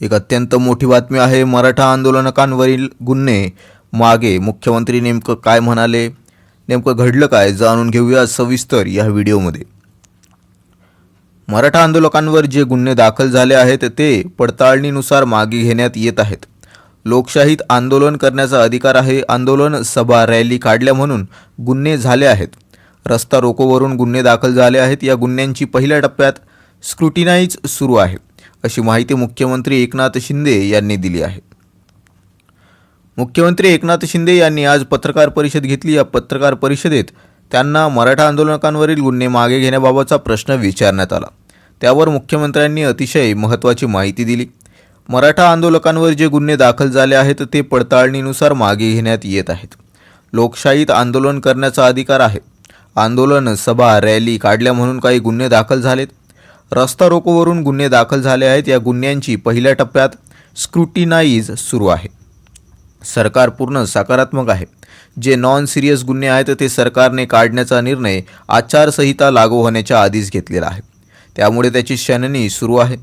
एक अत्यंत मोठी बातमी आहे. मराठा आंदोलनकांवरील गुन्हे मागे मुख्यमंत्री नेमकं काय म्हणाले? नेमकं घडलं काय? जाणून घेऊया सविस्तर या व्हिडिओमध्ये. मराठा आंदोलकांवर जे गुन्हे दाखल झाले आहेत ते पडताळणीनुसार मागे घेण्यात येत आहेत. लोकशाहीत आंदोलन करण्याचा अधिकार आहे. आंदोलन सभा रॅली काढल्या म्हणून गुन्हे झाले आहेत. रस्ता रोकोवरून गुन्हे दाखल झाले आहेत. या गुन्ह्यांची पहिल्या टप्प्यात स्क्रुटिनाईज सुरू आहे. अशी माहिती मुख्यमंत्री एकनाथ शिंदे यांनी दिली आहे. मुख्यमंत्री एकनाथ शिंदे यांनी आज पत्रकार परिषद घेतली. या पत्रकार परिषदेत त्यांना मराठा आंदोलकांवरील गुन्हे मागे घेण्याबाबतचा प्रश्न विचारण्यात आला. त्यावर मुख्यमंत्र्यांनी अतिशय महत्त्वाची माहिती दिली. मराठा आंदोलकांवर जे गुन्हे दाखल झाले आहेत ते पडताळणीनुसार मागे घेण्यात येत आहेत. लोकशाहीत आंदोलन करण्याचा अधिकार आहे. आंदोलन सभा रॅली काढल्या म्हणून काही गुन्हे दाखल झालेत. रस्ता रोकोवरून गुन्हे दाखल झाले आहेत. या गुन्ह्यांची पहिल्या टप्प्यात स्क्रुटिनाईज सुरू आहे. सरकार पूर्ण सकारात्मक आहे. जे नॉन सिरियस गुन्हे आहेत ते सरकारने काढण्याचा निर्णय आचारसंहिता लागू होण्याच्या आधीच घेतलेला आहे. त्यामुळे त्याची शननी सुरू आहे.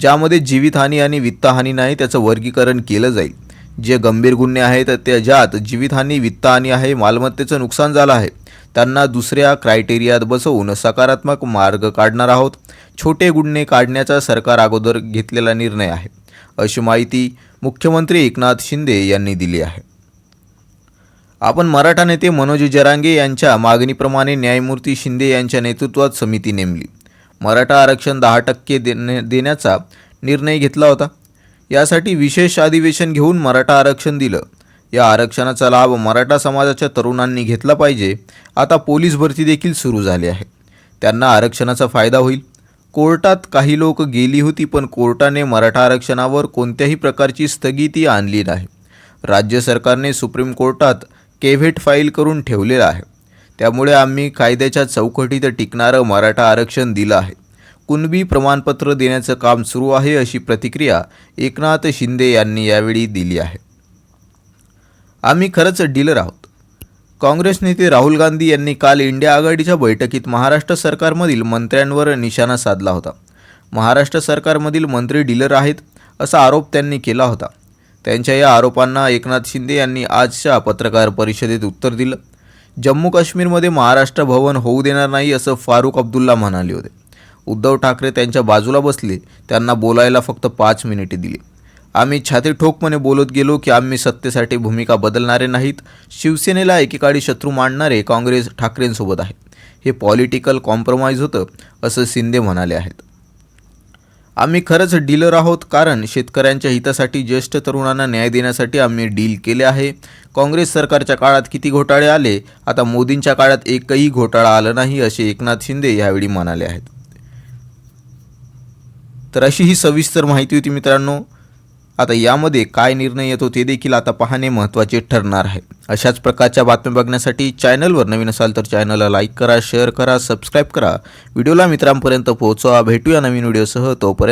ज्यामध्ये जीवितहानी आणि वित्तहानी नाही त्याचं वर्गीकरण केलं जाईल. जे गंभीर गुन्हे आहेत त्या ज्यात जीवितहानी वित्तहानी आहे मालमत्तेचं नुकसान झालं आहे. त्यांना दुसऱ्या क्रायटेरियात बसवून सकारात्मक मार्ग काढणार आहोत. छोटे गुन्हे काढण्याचा सरकार अगोदर घेतलेला निर्णय आहे. अशी माहिती मुख्यमंत्री एकनाथ शिंदे यांनी दिली आहे. आपण मराठा नेते मनोज जरांगे यांच्या मागणीप्रमाणे न्यायमूर्ती शिंदे यांच्या नेतृत्वात समिती नेमली. मराठा आरक्षण दहा टक्के देण्याचा निर्णय घेतला होता. यासाठी विशेष अधिवेशन घेऊन मराठा आरक्षण दिलं. या आरक्षणाचा लाभ मराठा समाजाच्या तरुणांनी घेतला पाहिजे. आता पोलीस भरती देखील सुरू झाली आहे. त्यांना आरक्षणाचा फायदा होईल. कोर्टात काही लोक गेली होती पण कोर्टाने मराठा आरक्षणावर कोणत्याही प्रकारची स्थगिती आणली नाही. राज्य सरकारने सुप्रीम कोर्टात केव्हेट फाईल करून ठेवलेलं आहे. त्यामुळे आम्ही कायद्याच्या चौकटीत टिकणारं मराठा आरक्षण दिलं आहे. कुणबी प्रमाणपत्र देण्याचं काम सुरू आहे अशी प्रतिक्रिया एकनाथ शिंदे यांनी यावेळी दिली आहे. आम्ही खरंच डीलर आहोत. काँग्रेस नेते राहुल गांधी यांनी काल इंडिया आघाडीच्या बैठकीत महाराष्ट्र सरकारमधील मंत्र्यांवर निशाणा साधला होता. महाराष्ट्र सरकारमधील मंत्री डीलर आहेत असा आरोप त्यांनी केला होता. त्यांच्या या आरोपांना एकनाथ शिंदे यांनी आजच्या पत्रकार परिषदेत उत्तर दिलं. जम्मू काश्मीरमध्ये महाराष्ट्र भवन होऊ देणार नाही असं फारुख अब्दुल्ला म्हणाले होते. उद्धव ठाकरे त्यांच्या बाजूला बसले त्यांना बोलायला फक्त पाच मिनिटे दिली. आम्ही छाती ठोकपणे बोलत गेलो की आम्ही सत्तेसाठी भूमिका बदलणारे नाहीत शिवसेनेला एकेकाळी शत्रू मांडणारे काँग्रेस ठाकरेंसोबत आहे. हे पॉलिटिकल कॉम्प्रोमाइज होतं असं शिंदे म्हणाले आहेत. आम्ही खरंच डीलर आहोत कारण शेतकऱ्यांच्या हितासाठी ज्येष्ठ तरुणांना न्याय देण्यासाठी आम्ही डील केले आहे. काँग्रेस सरकारच्या काळात किती घोटाळे आले आता मोदींच्या काळात एकही घोटाळा आला नाही असे एकनाथ शिंदे यावेळी म्हणाले आहेत. तर अशी ही सविस्तर माहिती होती मित्रांनो. आता यामध्ये काय निर्णय येतो ते देखील आता पाहणे महत्त्वाचे ठरणार आहे. अशाच प्रकारच्या बातम्या बघण्यासाठी चॅनलवर नवीन असाल तर चॅनलला लाईक करा शेअर करा सबस्क्राईब करा. व्हिडिओला मित्रांपर्यंत पोहोचवा. भेटूया नवीन व्हिडिओसह. तोपर्यंत